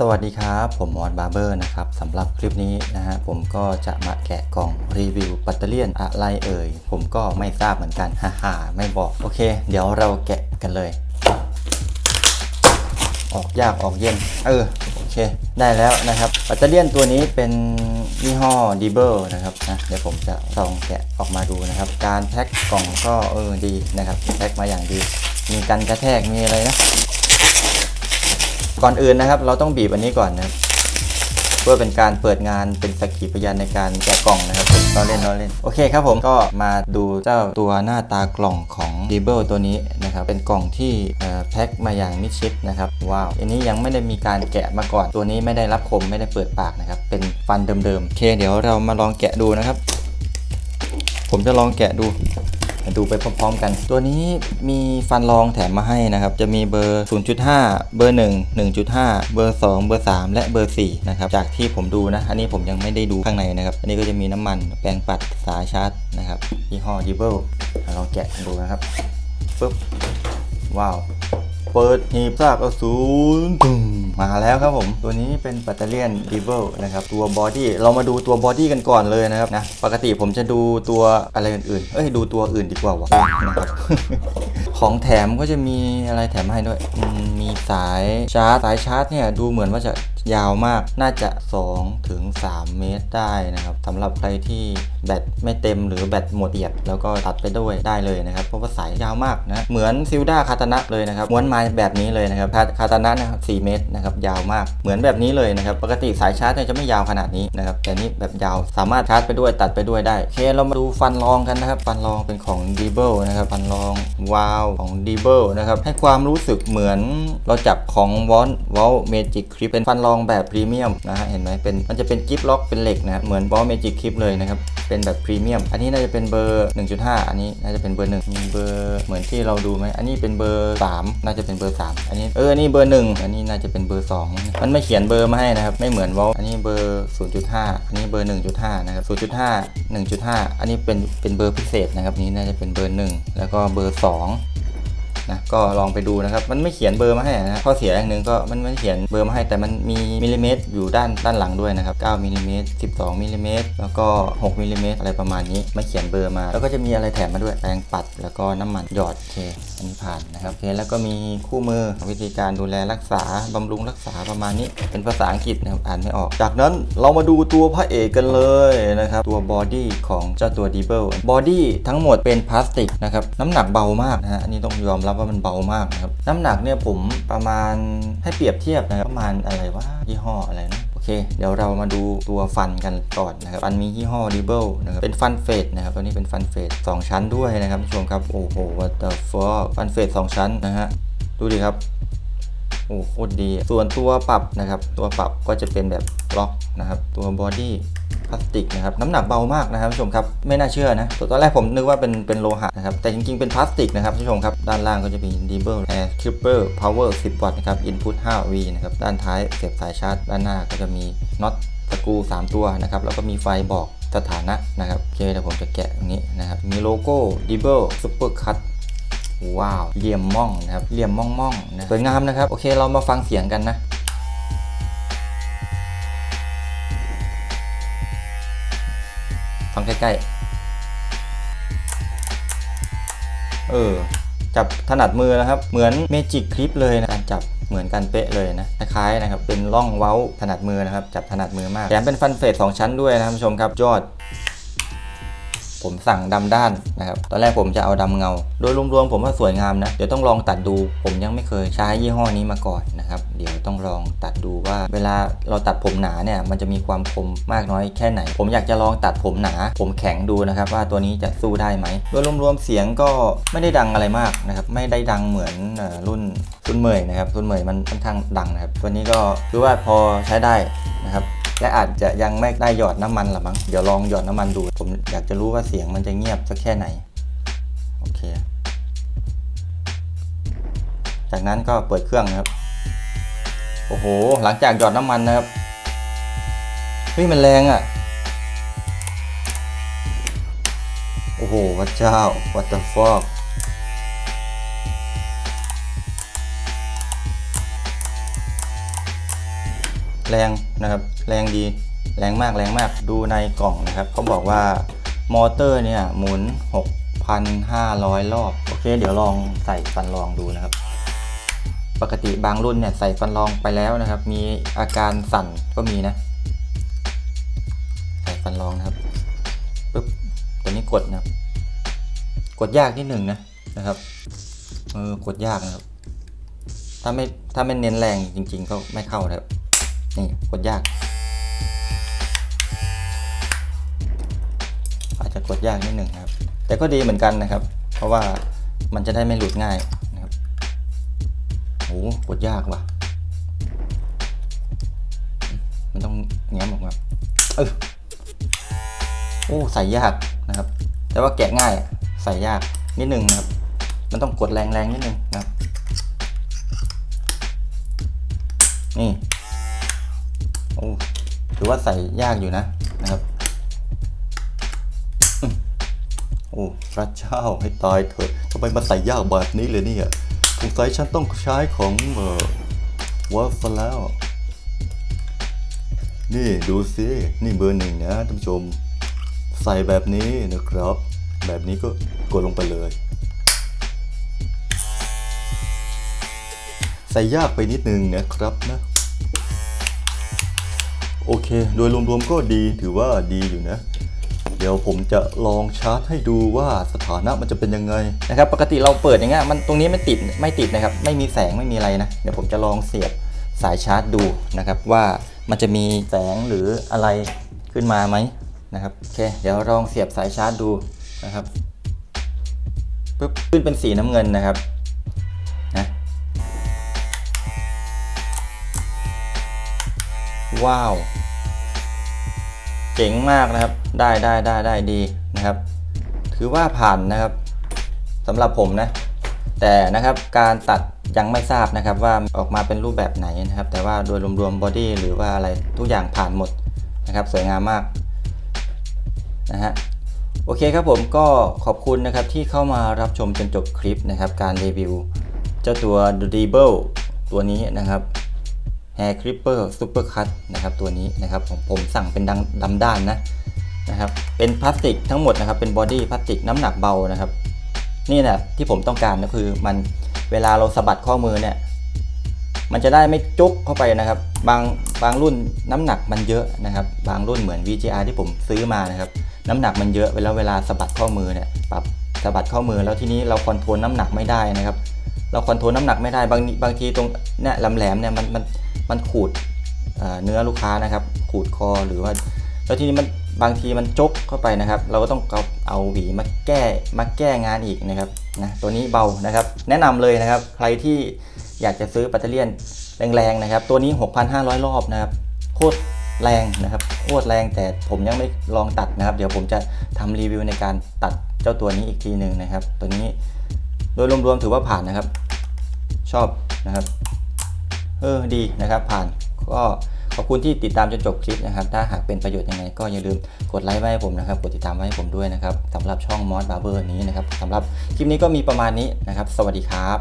สวัสดีครับ ผมมอสบาร์เบอร์นะครับสำหรับคลิปนี้นะฮะผมก็จะมาแกะกล่องรีวิวปัตเตอร์เลียนอะไรเอ่ย ผมก็ไม่ทราบเหมือนกัน ฮ่าฮ่าไม่บอก โอเค เดี๋ยวเราแกะกันเลย ออกยากออกเย็น เออ โอเค ได้แล้วนะครับ ปัตเตอร์เลียนตัวนี้เป็นยี่ห้อดีเบิลนะครับนะเดี๋ยวผมจะลองแกะออกมาดูนะครับ การแพ็คกล่องก็เออดีนะครับแพ็คมาอย่างดี มีกันกระแทกมีอะไรนะ ก่อนอื่นนะครับ เราต้องบีบอันนี้ก่อนนะครับ เพื่อเป็นการเปิดงานเป็นสักขีพยานในการแกะกล่องนะครับเราเล่นเราเล่นโอเคครับผมก็มาดูเจ้าตัวหน้าตากล่องของ d ีเบิลตัวนี้นะครับ เป็นกล่องที่แพ็คมาอย่างมิดชิดนะครับว้าวอันนี้ยังไม่ได้มีการแกะมาก่อนตัวนี้ไม่ได้รับคมไม่ได้เปิดปากนะครับ เป็นฟันเดิมๆโอเค เดี๋ยวเรามาลองแกะดูนะครับ ผมจะลองแกะดู ดูไปพร้อมๆกัน ตัวนี้มีฟันรองแถมมาให้นะครับ จะมีเบอร์ 0.5 เบอร์ 1 1.5 เบอร์ 2 เบอร์ 3 และเบอร์ 4 นะครับ จากที่ผมดูนะ อันนี้ผมยังไม่ได้ดูข้างในนะครับ อันนี้ก็จะมีน้ำมันแปรงปัดสายชาร์จนะครับยี่ห้อดิเบิลลองแกะดูนะครับปึ๊บว้าว เปิดหีบซากอสูรตึมมาแล้วครับผม ตัวนี้เป็นปัตเตอร์เลียนดีเวลนะครับ ตัวบอดี้เรามาดูตัวบอดี้กันก่อนเลยนะครับนะปกติผมจะดูตัวอะไรอื่นๆเอ้ยดูตัวอื่นดีกว่าวะนะครับของแถมก็จะมีอะไรแถมให้ด้วย มีสายชาร์จสายชาร์จเนี่ยดูเหมือนว่าจะ ยาวมากน่าจะ 2 ถึง 3 เมตรได้นะครับสำหรับใครที่แบตไม่เต็มหรือแบตหมดเอียด แล้วก็ตัดไปด้วยได้เลยนะครับเพราะว่าสายยาวมากนะเหมือนซิลดาคาตานะเลยนะครับม้วนไม้แบบนี้เลยนะครับคาตานะนะครับ4เมตรนะครับยาวมากเหมือนแบบนี้เลยนะครับปกติสายชาร์จเนี่ยจะไม่ยาวขนาดนี้นะครับแต่นี่แบบยาวสามารถชาร์จไปด้วยตัดไปด้วยได้โอเคเรามาดูฟันรองกันนะครับฟันรองเป็นของ d ีเบิลนะครับฟันรองวาลของ d ีเบิลนะครับให้ความรู้สึกเหมือนเราจับของวอนวอลเมจิกคลิปเป็นฟันรองแบบพรีเมียมนะฮะเห็นไหมเป็นมันจะเป็นกิฟล็อกเป็นเหล็กนะเหมือนวอลเมจิกคลิปเลยนะครับเป็นแบบพรีเมียมอันนี้น่าจะเป็นเบอร์ 1.5 อันนี้น่าจะเป็นเบอร์1มีเบอร์เหมือนที่เราดูไหมอันนี้เป็นเบอร์ 3 น่าจะเป็นเบอร์ 3 อันนี้เอออันนี้เบอร์ 1 อันนี้น่าจะเป็นเบอร์ 2 มันไม่เขียนเบอร์มาให้นะครับไม่เหมือนวอลอันนี้เบอร์ 0.5 อันนี้เบอร์ 1.5 นะครับ 0.5 1.5 อันนี้เป็นเป็นเบอร์พิเศษนะครับนี้น่าจะเป็นเบอร์ 1 แล้วก็เบอร์ 2 นะก็ลองไปดูนะครับ มันไม่เขียนเบอร์มาให้นะข้อเสียอย่างหนึ่งก็มันไม่เขียนเบอร์มาให้แต่มันมีมิลลิเมตรอยู่ด้านด้านหลังด้วยนะครับ9มิลลิเมตร12มิลลิเมตรแล้วก็6มิลลิเมตรอะไรประมาณนี้ไม่เขียนเบอร์มา แล้วก็จะมีอะไรแถมมาด้วยแปรงปัด แล้วก็น้ำมันหยอดเคอันนี้ผ่านนะครับโอเคแล้วก็มีคู่มือวิธีการดูแลรักษาบำรุงรักษาประมาณนี้ เป็นภาษาอังกฤษนะครับอ่านไม่ออก จากนั้นเรามาดูตัวพระเอกกันเลยนะครับตัวบอดี้ของเจ้าตัวดีเบิลบอดี้ทั้งหมดเป็นพลาสติกนะครับน้ำหนักเบามากนะฮะอันนี้ต้องยอมรับว่ามันเบามากนะครับ น้ำหนักเนี่ยผมประมาณให้เปรียบเทียบนะครับประมาณอะไรวะยี่ห้ออะไรนะโอเคเดี๋ยวเรามาดูตัวฟันกันก่อนนะครับ อันมียี่ห้อดีเบิลนะครับ เป็นฟันเฟดนะครับ ตัวนี้เป็นฟันเฟดสองชั้นด้วยนะครับผู้ชมครับ โอ้โห what the fuck ฟันเฟดสองชั้นนะฮะ ดูดิครับ โอ้โคตรดี ส่วนตัวปรับนะครับ ตัวปรับก็จะเป็นแบบล็อกนะครับ ตัวบอดี้พลาสติกนะครับ น้ำหนักเบามากนะครับผู้ชมครับ ไม่น่าเชื่อนะตอนแรกผมนึกว่าเป็นเป็นโลหะนะครับ แต่จริงๆ เป็นพลาสติกนะครับผู้ชมครับ ด้านล่างก็จะมี d e b l Air Clipper Power 10 วัตต์นะครับ Input 5 V นะครับ ด้านท้ายเสียบสายชาร์จ ด้านหน้าก็จะมีน็อตสกรู3 ตัวนะครับ แล้วก็มีไฟบอกสถานะนะครับโอเคเดี๋ยวผมจะแกะตรงนี้นะครับ มีโลโก้ d e b l Super Cut ว้าวเหลี่ยมม่องนะครับเหลี่ยมม่องม่องนะสวยงามนะครับ โอเคเรามาฟังเสียงกันนะฟังใกล้ๆ เออ จับถนัดมือนะครับ เหมือนเมจิกคลิปเลยนะการจับเหมือนกันเป๊ะเลยนะคล้ายๆนะครับ เป็นร่องเว้าถนัดมือนะครับ จับถนัดมือมากแถมเป็นฟันเฟสสองชั้นด้วยนะครับผู้ชมครับยอด ผมสั่งดำด้านนะครับ ตอนแรกผมจะเอาดำเงา โดยรวมๆผมว่าสวยงามนะ เดี๋ยวต้องลองตัดดู ผมยังไม่เคยใช้ยี่ห้อนี้มาก่อนนะครับ เดี๋ยวต้องลองตัดดูว่า เวลาเราตัดผมหนาเนี่ย มันจะมีความคมมากน้อยแค่ไหน ผมอยากจะลองตัดผมหนา ผมแข็งดูนะครับ ว่าตัวนี้จะสู้ได้ไหม โดยรวมๆเสียงก็ไม่ได้ดังอะไรมากนะครับ ไม่ได้ดังเหมือนรุ่นรุ่นเมยนะครับ รุ่นเมยมันค่อนข้างดังนะครับ ตัวนี้ก็คือว่าพอใช้ได้นะครับ และอาจจะยังไม่ได้หยอดน้ำมันหรอมั้งเดี๋ยวลองหยอดน้ำมันดู ผมอยากจะรู้ว่าเสียงมันจะเงียบสักแค่ไหน โอเค จากนั้นก็เปิดเครื่องนะครับ โอ้โห หลังจากหยอดน้ำมันนะครับเฮ้ยมันแรงอะ่ะ โอ้โหพระเจ้า what the fuck แรงนะครับ แรงดี แรงมากแรงมาก ดูในกล่องนะครับเขาบอกว่ามอเตอร์เนี่ยหมุน 6,500 รอบ โอเค เดี๋ยวลองใส่ฟันรองดูนะครับ ปกติบางรุ่นเนี่ยใส่ฟันรองไปแล้วนะครับ มีอาการสั่นก็มีนะ ใส่ฟันรองนะครับปึ๊บตัวนี้กดนะครับ กดยากนิดหนึ่งนะนะครับเออกดยากนะครับ ถ้าไม่ถ้าไม่เน้นแรงจริง ๆ ก็ไม่เข้านะครับ นี่กดยาก อาจจะกดยากนิดหนึ่งครับ แต่ก็ดีเหมือนกันนะครับ เพราะว่ามันจะได้ไม่หลุดง่ายนะครับโอ้กดยากว่ะ มันต้องแง้มออกมาเออโอ้ใส่ยากนะครับ แต่ว่าแกะง่ายใส่ยากนิดหนึ่งนะครับ มันต้องกดแรงๆนิดหนึ่งนะครับ นี่ ถือว่าใส่ยากอยู่นะนะครับโอ้พระเจ้าให้ตายเถิดทำไมมาใส่ยากแบบนี้เลยเนี่ยสงสัยฉันต้องใช้ของเอ่อวอลฟแล้ว นี่ดูสินี่เบอร์หนึ่งนะท่านผู้ชม ใส่แบบนี้นะครับ แบบนี้ก็กดลงไปเลย ใส่ยากไปนิดนึงนะครับนะ โอเค โดยรวมๆก็ดีถือว่าดีอยู่นะ เดี๋ยวผมจะลองชาร์จให้ดูว่าสถานะมันจะเป็นยังไงนะครับ ปกติเราเปิดอย่างเงี้ยมันตรงนี้ไม่ติดไม่ติดนะครับ ไม่มีแสงไม่มีอะไรนะ เดี๋ยวผมจะลองเสียบสายชาร์จดูนะครับ ว่ามันจะมีแสงหรืออะไรขึ้นมาไหมนะครับโอเค เดี๋ยวลองเสียบสายชาร์จดูนะครับปึ๊บขึ้นเป็นสีน้ำเงินนะครับ ว้าว เจ๋งมากนะครับ ได้ได้ได้ได้ดีนะครับ ถือว่าผ่านนะครับสำหรับผมนะ แต่นะครับการตัดยังไม่ทราบนะครับว่าออกมาเป็นรูปแบบไหนนะครับ แต่ว่าโดยรวมๆบอดี้หรือว่าอะไรทุกอย่างผ่านหมดนะครับสวยงามมากนะฮะโอเคครับผมก็ขอบคุณนะครับที่เข้ามารับชมจนจบคลิปนะครับ การรีวิว เจ้าตัว d r i b l e ตัวนี้นะครับ Hair Clipper Super Cut นะครับตัวนี้นะครับผมผมสั่งเป็นดังดำด้านนะนะครับเป็นพลาสติกทั้งหมดนะครับเป็นบอดี้พลาสติกน้ำหนักเบานะครับนี่แหละที่ผมต้องการก็คือมันเวลาเราสะบัดข้อมือเนี่ยมันจะได้ไม่จุกเข้าไปนะครับ บางบางรุ่นน้ำหนักมันเยอะนะครับ บางรุ่นเหมือน VGR ที่ผมซื้อมานะครับน้ำหนักมันเยอะเวลาเวลาสะบัดข้อมือเนี่ยปรับสะบัดข้อมือแล้วทีนี้เราคอนโทรลน้ำหนักไม่ได้นะครับ เราคอนโทรลน้ำหนักไม่ได้บางบางทีตรงเนี่ยลำแหลมเนี่ยมันมันมันขูดเนื้อลูกค้านะครับ ขูดคอหรือว่า แล้วทีนี้มันบางทีมันจกเข้าไปนะครับ เราก็ต้องเอาเอาหวีมาแก้มาแก้งานอีกนะครับนะตัวนี้เบานะครับ แนะนำเลยนะครับ ใครที่อยากจะซื้อแบตเตอรี่แรงๆนะครับ ตัวนี้ 6,500 รอบนะครับ โคตรแรงนะครับโคตรแรงแต่ผมยังไม่ลองตัดนะครับ เดี๋ยวผมจะทำรีวิวในการตัดเจ้าตัวนี้อีกทีหนึ่งนะครับ ตัวนี้โดยรวมๆถือว่าผ่านนะครับ ชอบนะครับเออดีนะครับ ผ่านก็ขอบคุณที่ติดตามจนจบคลิปนะครับ ถ้าหากเป็นประโยชน์ยังไงก็อย่าลืมกดไลค์ไว้ให้ผมนะครับ กดติดตามไว้ให้ผมด้วยนะครับสำหรับช่องมอสบาร์เบอร์นี้นะครับสำหรับคลิปนี้ก็มีประมาณนี้นะครับ สวัสดีครับ